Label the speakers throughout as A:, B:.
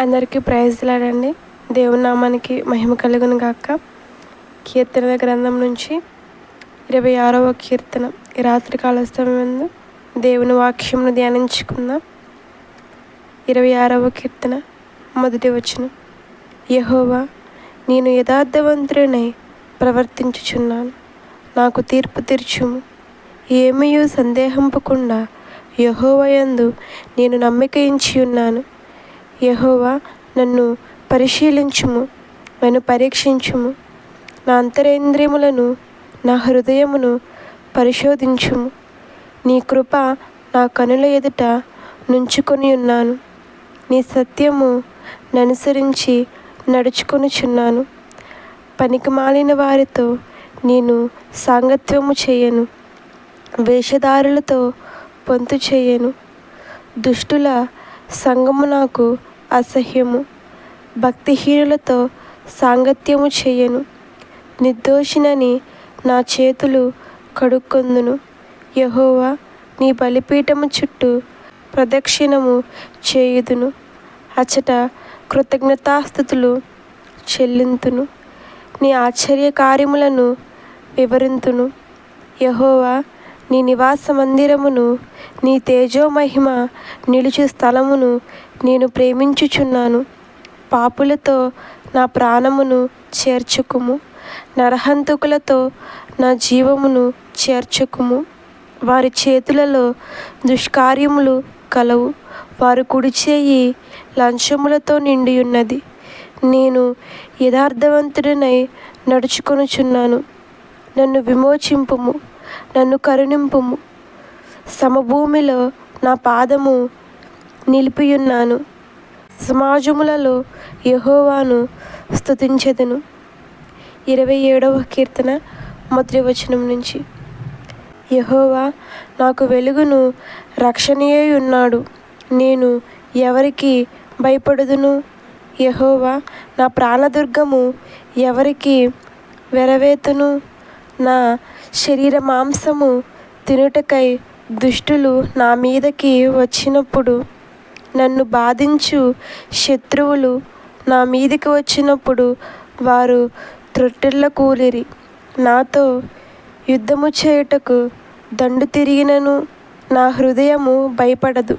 A: అందరికీ ప్రైజ్లాడండి దేవుని నామానికి మహిమ కలుగును గాక. కీర్తనల గ్రంథం నుంచి ఇరవై ఆరవ కీర్తన. ఈ రాత్రి కాల దేవుని వాక్యమును ధ్యానించుకుందాం. ఇరవై ఆరవ కీర్తన మొదటి వచనం. యహోవా నేను యథార్థవంతుడినై ప్రవర్తించుచున్నాను. నాకు తీర్పు తీర్చుము. ఏమీ సందేహింపకుండా యహోవయందు నేను నమ్మికయించి ఉన్నాను యహోవా నన్ను పరిశీలించుము నన్ను పరీక్షించుము. నా అంతరేంద్రియములను నా హృదయమును పరిశోధించుము. నీ కృప నా కనుల ఎదుట నుంచుకొని ఉన్నాను. నీ సత్యము ననుసరించి నడుచుకొనుచున్నాను. పనికిమాలిన వారితో నేను సాంగత్యము చేయను. వేషధారులతో పొంతు చేయను. దుష్టుల సంగము నాకు అసహ్యము. భక్తిహీనులతో సాంగత్యము చేయను. నిర్దోషినని నా చేతులు కడుక్కొందును. యహోవా నీ బలిపీఠము చుట్టూ ప్రదక్షిణము చేయుదును. అచట కృతజ్ఞతాస్థుతులు చెల్లింతును. నీ ఆశ్చర్య కార్యములను వివరింతును. యహోవా నీ నివాస మందిరమును నీ తేజోమహిమ నిలుచు స్థలమును నేను ప్రేమించుచున్నాను. పాపులతో నా ప్రాణమును చేర్చుకుము. నరహంతకులతో నా జీవమును చేర్చుకుము. వారి చేతులలో దుష్కార్యములు కలవు. వారు కుడి చేయి లంచములతో నిండి ఉన్నది నేను యథార్థవంతుడినై నడుచుకొనుచున్నాను. నన్ను విమోచింపుము. నన్ను కరుణింపుము. సమభూమిలో నా పాదము నిలిపియున్నాను. సమాజములలో యహోవాను స్తుతించెదను. ఇరవై ఏడవ కీర్తన మొదటి వచనం నుంచి. యహోవా నాకు వెలుగును రక్షణయే ఉన్నాడు నేను ఎవరికి భయపడుదును? యహోవా నా ప్రాణదుర్గము ఎవరికి వెరవేతును? నా శరీర మాంసము తినుటకై దుష్టులు నా మీదకి వచ్చినప్పుడు నన్ను బాధించు శత్రువులు నా మీదకి వచ్చినప్పుడు వారు త్రొట్టెళ్ళ కూలిరి. నాతో యుద్ధము చేయుటకు దండు తిరిగినను నా హృదయము భయపడదు.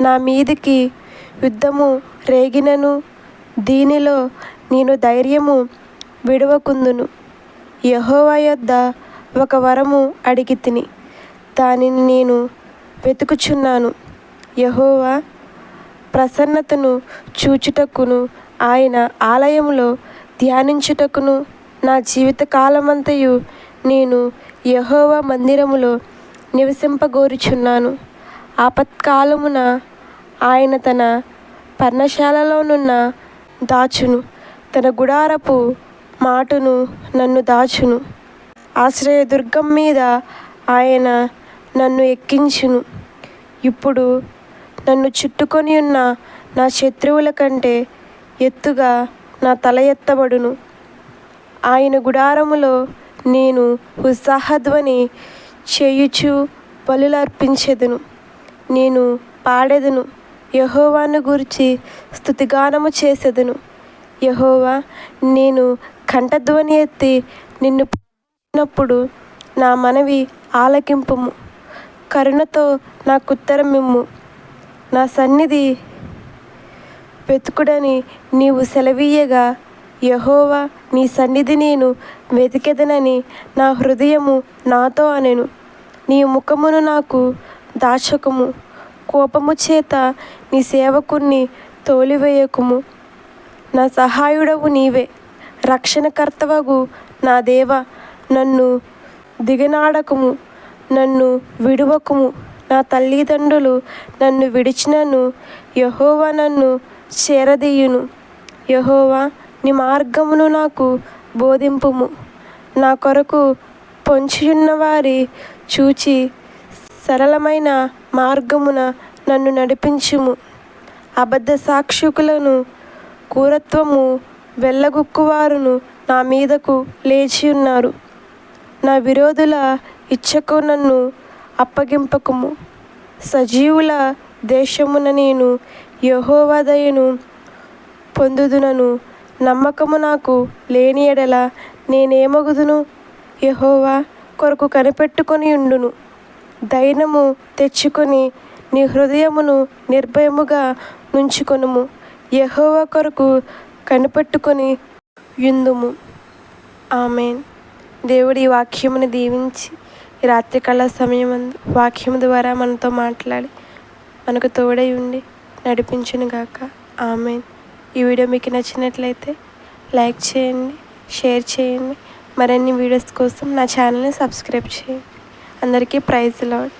A: నా మీదికి యుద్ధము రేగినను దీనిలో నేను ధైర్యము విడవకుందును. యహోవా యొద్ద ఒక వరము అడిగి తిని దానిని నేను వెతుకుచున్నాను. యహోవా ప్రసన్నతను చూచుటకును ఆయన ఆలయంలో ధ్యానించుటకును నా జీవిత కాలమంతయు నేను యహోవా మందిరములో నివసింపగోరుచున్నాను. ఆపత్కాలమున ఆయన తన పర్ణశాలలోనున్న దాచును తన గుడారపు మాటును నన్ను దాచును. ఆశ్రయదుర్గం మీద ఆయన నన్ను ఎక్కించును. ఇప్పుడు నన్ను చుట్టుకొని ఉన్న నా శత్రువుల కంటే ఎత్తుగా నా తల ఎత్తబడును. ఆయన గుడారములో నేను ఉత్సాహధ్వని చేయుచు బలులర్పించెదను. నేను పాడెదను. యహోవాను గురించి స్థుతిగానము చేసేదను. యహోవా నేను కంఠధ్వని ఎత్తి నిన్ను పిలిచినప్పుడు నా మనవి ఆలకింపుము. కరుణతో నాకుత్తరమిమ్ము. నా సన్నిధి వెతుకుడని నీవు సెలవీయగా. యహోవా నీ సన్నిధి నేను వెతికెదనని నా హృదయము నాతో అనెను. నీ ముఖమును నాకు దాచకము. కోపము చేత నీ సేవకుణ్ణి తోలివేయకుము. నా సహాయుడవు నీవే. రక్షణకర్తవగు నా దేవ. నన్ను దిగనాడకుము నన్ను విడువకుము. నా తల్లిదండ్రులు నన్ను విడిచినను యహోవా నన్ను చేరదీయును. యహోవా నీ మార్గమును నాకు బోధింపుము. నా కొరకు పొంచియున్న వారి చూచి సరళమైన మార్గమున నన్ను నడిపించుము. అబద్ధ సాక్షికులను కూరత్వము వెళ్ళగుక్కువారును నా మీదకు లేచి ఉన్నారు నా విరోధుల ఇచ్చకు నన్ను అప్పగింపకము. సజీవుల దేశమున నేను యహోవా దయను పొందుదునను. నమ్మకము నాకు లేని ఎడల నేనేమగుదును? యహోవా కొరకు కనిపెట్టుకొని ఉండును. దైనము తెచ్చుకొని నీ హృదయమును నిర్భయముగా నుంచుకొనుము. యహోవా కొరకు కనిపెట్టుకొని యుందుము ఆమెన్. దేవుడు ఈ వాక్యముని దీవించి ఈ రాత్రికాల సమయం వాక్యము ద్వారా మనతో మాట్లాడి మనకు తోడై ఉండి నడిపించును గాక. ఆమె ఈ వీడియో మీకు నచ్చినట్లయితే లైక్ చేయండి షేర్ చేయండి. మరిన్ని వీడియోస్ కోసం నా ఛానల్ని సబ్స్క్రైబ్ చేయండి. అందరికీ ప్రైజ్ లాడ్.